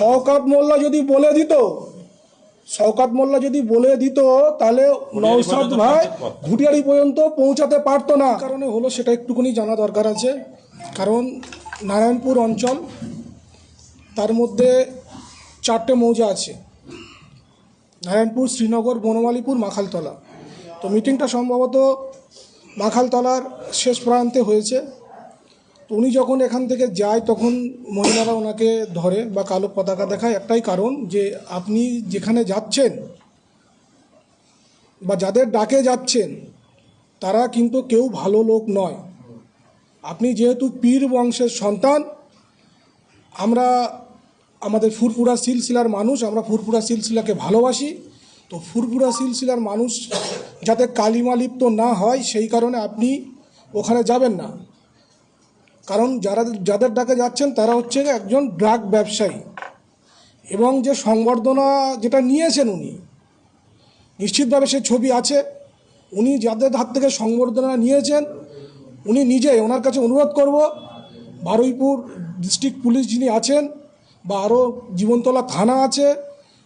শওকাত মোল্লা যদি বলে দিত শওকাত মোল্লা যদি বলে দিত তাহলে নৌসাদ ভাই। ঘুটিয়ারি পর্যন্ত পৌঁছাতে পারতো না। কারণে হলো সেটা একটুখানি জানা দরকার আছে। কারণ নারায়ণপুর অঞ্চল তার মধ্যে চারটে মৌজা আছে। নারায়ণপুর শ্রীনগর বনমালীপুর মাখালতলা। তো মিটিংটা সম্ভবত মাখালতলার শেষ প্রান্তে হয়েছে। উনি যখন এখান থেকে যায়, তখন মহিলারা ওনাকে ধরে বা কালো পতাকা দেখায়। একটাই কারণ যে আপনি যেখানে যাচ্ছেন বা যাদের ডাকে যাচ্ছেন, তারা কিন্তু কেউ ভালো লোক নয়। আপনি যেহেতু পীর বংশের সন্তান, আমরা আমাদের ফুরফুরা সিলসিলার মানুষ, আমরা ফুরফুরা সিলসিলাকে ভালোবাসি। তো ফুরফুরা সিলসিলার মানুষ যাতে কালিমালিপ্ত না হয়, সেই কারণে আপনি ওখানে যাবেন না। কারণ যারা যাদের ডাকে যাচ্ছেন তারা হচ্ছে একজন ড্রাগ ব্যবসায়ী। এবং যে সংবর্ধনা যেটা নিয়েছেন উনি, নিশ্চিতভাবে সে ছবি আছে। উনি যাদের হাত থেকে সংবর্ধনা নিয়েছেন, উনি নিজে ওনার কাছে অনুরোধ করব, বারুইপুর ডিস্ট্রিক্ট পুলিশ যিনি আছেন বা আরও জীবনতলা থানা আছে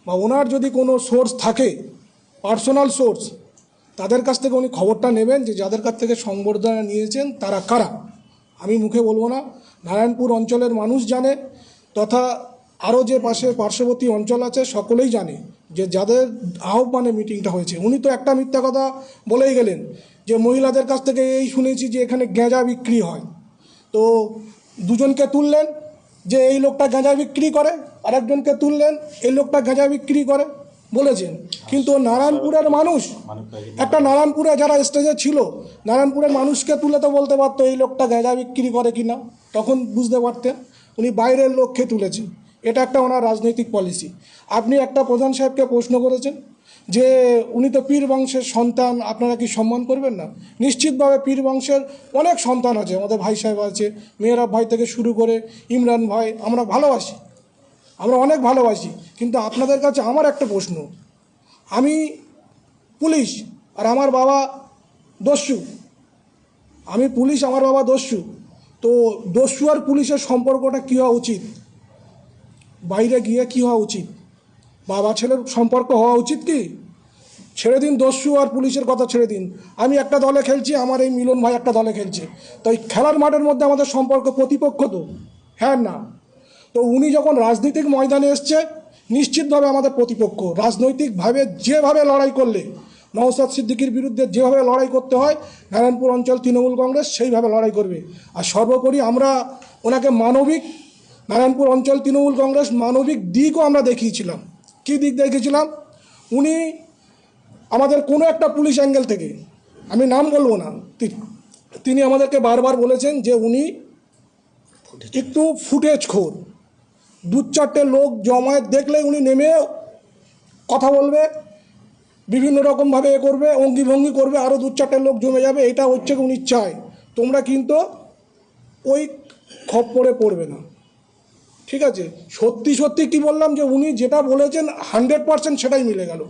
বা ওনার যদি কোনো সোর্স থাকে, পার্সোনাল সোর্স, তাদের কাছ থেকে উনি খবরটা নেবেন যে যাদের কাছ থেকে সংবর্ধনা নিয়েছেন তারা কারা। আমি মুখে বলব না। নারায়ণপুর অঞ্চলের মানুষ জানে তথা আরও যে পাশে পার্শ্ববর্তী অঞ্চল আছে সকলেই জানে যে যাদের আহ্বানে মিটিংটা হয়েছে। উনি তো একটা মিথ্যা কথা বলেই গেলেন যে মহিলাদের কাছ থেকে এই শুনেছি যে এখানে গেঁজা বিক্রি হয়। তো দুজনকে তুললেন যে এই লোকটা গাঁজা বিক্রি করে, আরেকজনকে তুললেন এই লোকটা গাঁজা বিক্রি করে। বলেছেন। কিন্তু নারায়ণপুরের মানুষ, একটা নারায়ণপুরে যারা স্টেজে ছিল, নারায়ণপুরের মানুষকে তুলে তো বলতে পারতো এই লোকটা গাঁজা বিক্রি করে কি না তখন বুঝতে পারতেন। উনি বাইরের লোককে তুলেছেন এটা একটা ওনার রাজনৈতিক পলিসি আপনি একটা প্রধান সাহেবকে প্রশ্ন করেছেন যে, উনি তো পীর বংশের সন্তান, আপনারা কি সম্মান করবেন না? নিশ্চিতভাবে পীর বংশের অনেক সন্তান আছে। আমাদের ভাই সাহেব আছে, মেয়েরা ভাই থেকে শুরু করে ইমরান ভাই, আমরা ভালোবাসি। আমরা অনেক ভালোবাসি, কিন্তু আপনাদের কাছে আমার একটা প্রশ্ন। আমি পুলিশ আর আমার বাবা দস্যু। আমি পুলিশ, আমার বাবা দস্যু। তো দস্যু আর পুলিশের সম্পর্কটা কী হওয়া উচিত? বাইরে গিয়ে কী হওয়া উচিত? বাবা ছেলের সম্পর্ক হওয়া উচিত কি? ছেড়ে দিন, দস্যু আর পুলিশের কথা ছেড়ে দিন। আমি একটা দলে খেলছি, আমার এই মিলন ভাই একটা দলে খেলছে। তো এই খেলার মাঠের মধ্যে আমাদের সম্পর্ক প্রতিপক্ষ তো? হ্যাঁ না? তো উনি যখন রাজনৈতিক ময়দানে এসছে, নিশ্চিতভাবে আমাদের প্রতিপক্ষ, রাজনৈতিকভাবে যেভাবে লড়াই করলে নওসাদ সিদ্দিকির বিরুদ্ধে যেভাবে লড়াই করতে হয়, নারায়ণপুর অঞ্চল তৃণমূল কংগ্রেস সেইভাবে লড়াই করবে। আর সর্বোপরি আমরা ওনাকে মানবিক, নারায়ণপুর অঞ্চল তৃণমূল কংগ্রেস মানবিক দিকও আমরা দেখিয়েছিলাম। কী দিক দেখিয়েছিলাম? উনি আমাদের কোনো একটা পুলিশ অ্যাঙ্গেল থেকে, আমি নাম বলব না তিনি আমাদেরকে বারবার বলেছেন যে উনি একটু ফুটেজ খোর। দু চারটে লোক জমায়েত দেখলে উনি নেমে কথা বলবে, বিভিন্ন রকমভাবে এ করবে অঙ্গি ভঙ্গি করবে আরও দু চারটে লোক জমে যাবে, এটা হচ্ছে উনি চায়। তোমরা কিন্তু ওই খপ্পরে পড়বে না। ঠিক আছে? সত্যি সত্যি কি বললাম যে উনি যেটা বলেছেন হান্ড্রেড পার্সেন্ট সেটাই মিলে গেল।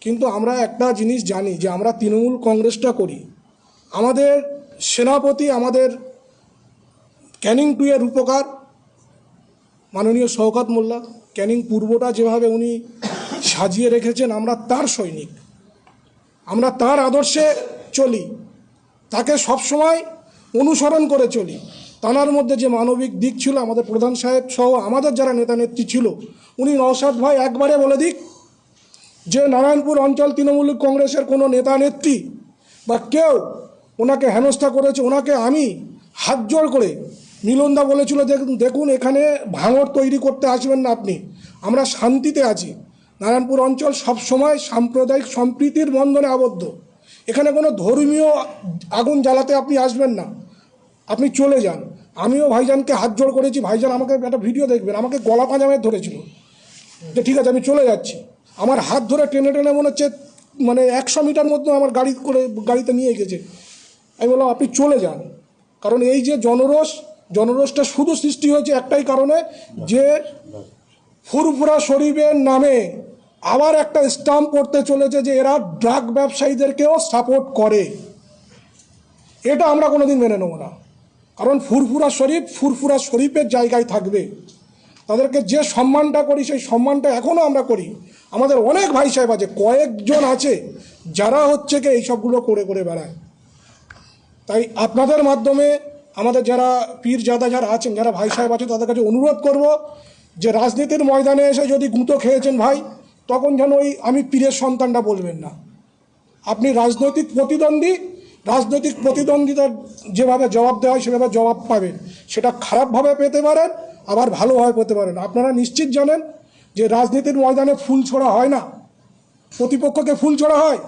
কিন্তু আমরা একটা জিনিস জানি যে আমরা তৃণমূল কংগ্রেসটা করি। আমাদের সেনাপতি আমাদের ক্যানিং টুয়ের উপকার মাননীয় শওকত মোল্লা, ক্যানিং পূর্বটা যেভাবে উনি সাজিয়ে রেখেছেন, আমরা তার সৈনিক। আমরা তার আদর্শে চলি। তাকে সবসময় অনুসরণ করে চলি। তানার মধ্যে যে মানবিক দিক ছিল, আমাদের প্রধান সাহেব সহ আমাদের যারা নেতা নেত্রী ছিল, উনি নওশাদ ভাই একবারে বলে দিক যে, নারায়ণপুর অঞ্চল তৃণমূল কংগ্রেসের কোনো নেতা নেত্রী বা কেউ ওনাকে হেনস্থা করেছে, ওনাকে আমি হাত জোড় করে মিলনদা বলেছিল দেখুন দেখুন, এখানে ভাঙর তৈরি করতে আসবেন না আপনি। আমরা শান্তিতে আছি। নারায়ণপুর অঞ্চল সবসময় সাম্প্রদায়িক সম্প্রীতির বন্ধনে আবদ্ধ। এখানে কোনো ধর্মীয় আগুন জ্বালাতে আপনি আসবেন না। আপনি চলে যান। আমিও ভাইজানকে হাত জোড় করেছি। ভাইজান আমাকে একটা ভিডিও দেখবেন। আমাকে গলা পাঁজামে ধরেছিল। যে ঠিক আছে, আমি চলে যাচ্ছি। আমার হাত ধরে টেনে টেনে মনে হচ্ছে মানে একশো মিটার মধ্যে আমার গাড়ি করে, গাড়িতে নিয়ে গেছে। আমি বললাম, আপনি চলে যান। কারণ এই যে জনরোষ জনরোষটা শুধু সৃষ্টি হয়েছে একটাই কারণে, যে ফুরফুরা শরীফের নামে আবার একটা স্টাম্প পড়তে চলেছে যে এরা ড্রাগ ব্যবসায়ীদেরকেও সাপোর্ট করে। এটা আমরা কোনোদিন মেনে নেব না। কারণ ফুরফুরা শরীফ ফুরফুরা শরীফের জায়গায় থাকবে। তাদেরকে যে সম্মানটা করি, সেই সম্মানটা এখনও আমরা করি। আমাদের অনেক ভাই সাহেব আছে, কয়েকজন আছে, যারা হচ্ছে কি এইসবগুলো করে করে বেড়ায়। তাই আপনাদের মাধ্যমে আমাদের যারা পীর জাদা যারা আছেন, যারা ভাই সাহেব আছে তাদের কাছে অনুরোধ করব যে রাজনীতির ময়দানে এসে যদি গুঁতো খেয়েছেন ভাই, তখন যেন ওই আমি পীরের সন্তানটা বলবেন না। আপনি রাজনৈতিক প্রতিদ্বন্দ্বী, রাজনৈতিক প্রতিদ্বন্দ্বিতার যেভাবে জবাব দেওয়া হয়, সেভাবে জবাব পাবেন। সেটা খারাপভাবে পেতে পারেন, আবার ভালোভাবে পেতে পারেন। আপনারা নিশ্চিত জানেন যে রাজনীতির ময়দানে ফুল ছোড়া হয় না। প্রতিপক্ষকে ফুল ছোড়া হয়,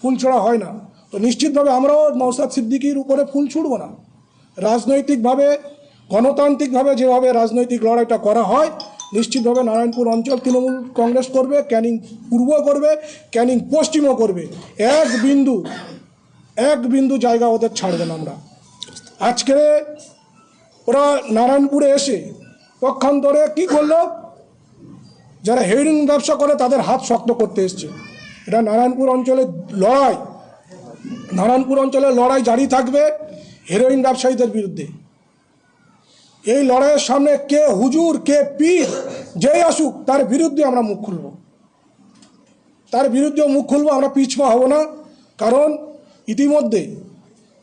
ফুল ছোড়া হয় না। তো নিশ্চিতভাবে আমরাও নওসাদ সিদ্দিকির উপরে ফুল ছুড়ব না। রাজনৈতিকভাবে, গণতান্ত্রিকভাবে যেভাবে রাজনৈতিক লড়াইটা করা হয়, নিশ্চিতভাবে নারায়ণপুর অঞ্চল তৃণমূল কংগ্রেস করবে, ক্যানিং পূর্ব করবে, ক্যানিং পশ্চিমও করবে। এক বিন্দু এক বিন্দু জায়গা ওদের ছাড়বে না আমরা। আজকে ওরা নারায়ণপুরে এসে পক্ষান্তরে কি করল? যারা হেরোইন ব্যবসা করে তাদের হাত শক্ত করতে এসছে। এটা নারায়ণপুর অঞ্চলের লড়াই। নারায়ণপুর অঞ্চলের লড়াই জারি থাকবে। হেরোইন ব্যবসায়ীদের বিরুদ্ধে। এই লড়াইয়ের সামনে কে হুজুর, কে পীর, যেই আসুক, তার বিরুদ্ধে আমরা মুখ খুলব। তার বিরুদ্ধে মুখ খুলব, আমরা পিছপা হব না। কারণ ইতিমধ্যে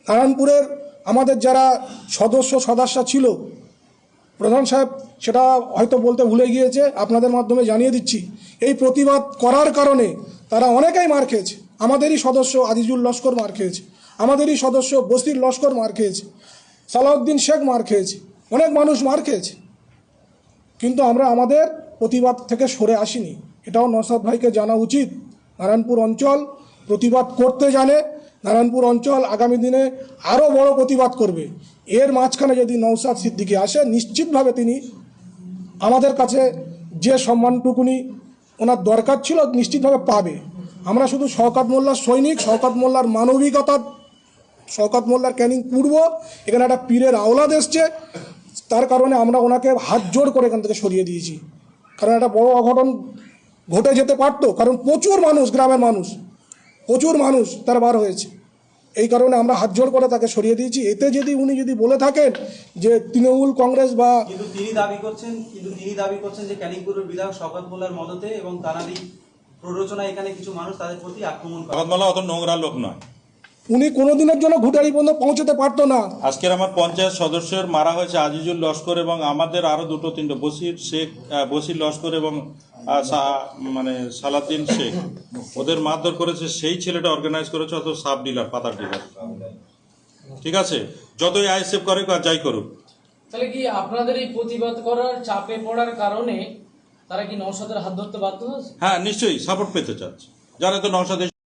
নারায়ণপুরের আমাদের যারা সদস্য সদস্য ছিল, প্রধান সাহেব, সেটা হয়তো বলতে ভুলে গিয়েছে, আপনাদের মাধ্যমে জানিয়ে দিচ্ছি, এই প্রতিবাদ করার কারণে তারা অনেকেই মার খেয়েছে। আমাদেরই সদস্য আজিজুল লস্কর মার খেয়েছে। আমাদেরই সদস্য বস্তির লস্কর মার খেয়েছে, সালাউদ্দিন শেখ মার খেয়েছে, অনেক মানুষ মার খেয়েছে। কিন্তু আমরা আমাদের প্রতিবাদ থেকে সরে আসিনি। এটাও নসাদ ভাইকে জানা উচিত। নারায়ণপুর অঞ্চল প্রতিবাদ করতে জানে, নারায়ণপুর অঞ্চল আগামী দিনে আরও বড় প্রতিবাদ করবে। এর মাঝখানে যদি নৌসাদ সিদ্দিকি আসে, নিশ্চিতভাবে তিনি আমাদের কাছে যে সম্মানটুকুনি ওনার দরকার ছিল, নিশ্চিতভাবে পাবে। আমরা শুধু শওকাত মোল্লার সৈনিক, শওকাত মোল্লার মানবিকতা শওকাত মোল্লার ক্যানিং পূর্ব এখানে একটা পীরের আওলাদ এসছে। তার কারণে আমরা ওনাকে হাত জোড় করে এখান থেকে সরিয়ে দিয়েছি। কারণ একটা বড় অঘটন ঘটে যেতে পারতো কারণ প্রচুর মানুষ গ্রামের মানুষ প্রচুর মানুষ তার বার হয়েছে। এই কারণে আমরা হাত জোড় করে তাকে সরিয়ে দিয়েছি। এতে যদি উনি যদি বলে থাকেন যে তৃণমূল কংগ্রেস বা কিন্তু তিনি দাবি করছেন কিন্তু তিনি দাবি করছেন যে ক্যানিংপুরের বিধায়ক শওকত মোল্লার মদতে এবং তারারই প্ররোচনায় এখানে কিছু মানুষ তাদের প্রতি আক্রমণ করে। অত নোংরা লোক নয়। উনি কোনোদিনের জন্য ঘুটারি পর্যন্ত পৌঁছতে পারতো না। আজকের আমার পঞ্চায়েত সদস্যের মারা হয়েছে আজিজুল লস্কর এবং আমাদের আরও দুটো তিনটে বসির শেখ বসির লস্কর এবং মানে সালাদ্দিন শেখ। ওদের মারধর করেছে সেই ছেলেটা অর্গানাইজ করেছে অত সাব ডিলার পাতার ডিলার ঠিক আছে? যতই আইএসএফ করে যাই করুক। তাহলে কি আপনাদের এই প্রতিবাদ করার চাপে পড়ার কারণে তারা কি নৌসাদের হাত ধরতে বাধ্য হ্যাঁ নিশ্চয়ই সাপোর্ট পেতে চাচ্ছে। যারা তো নশা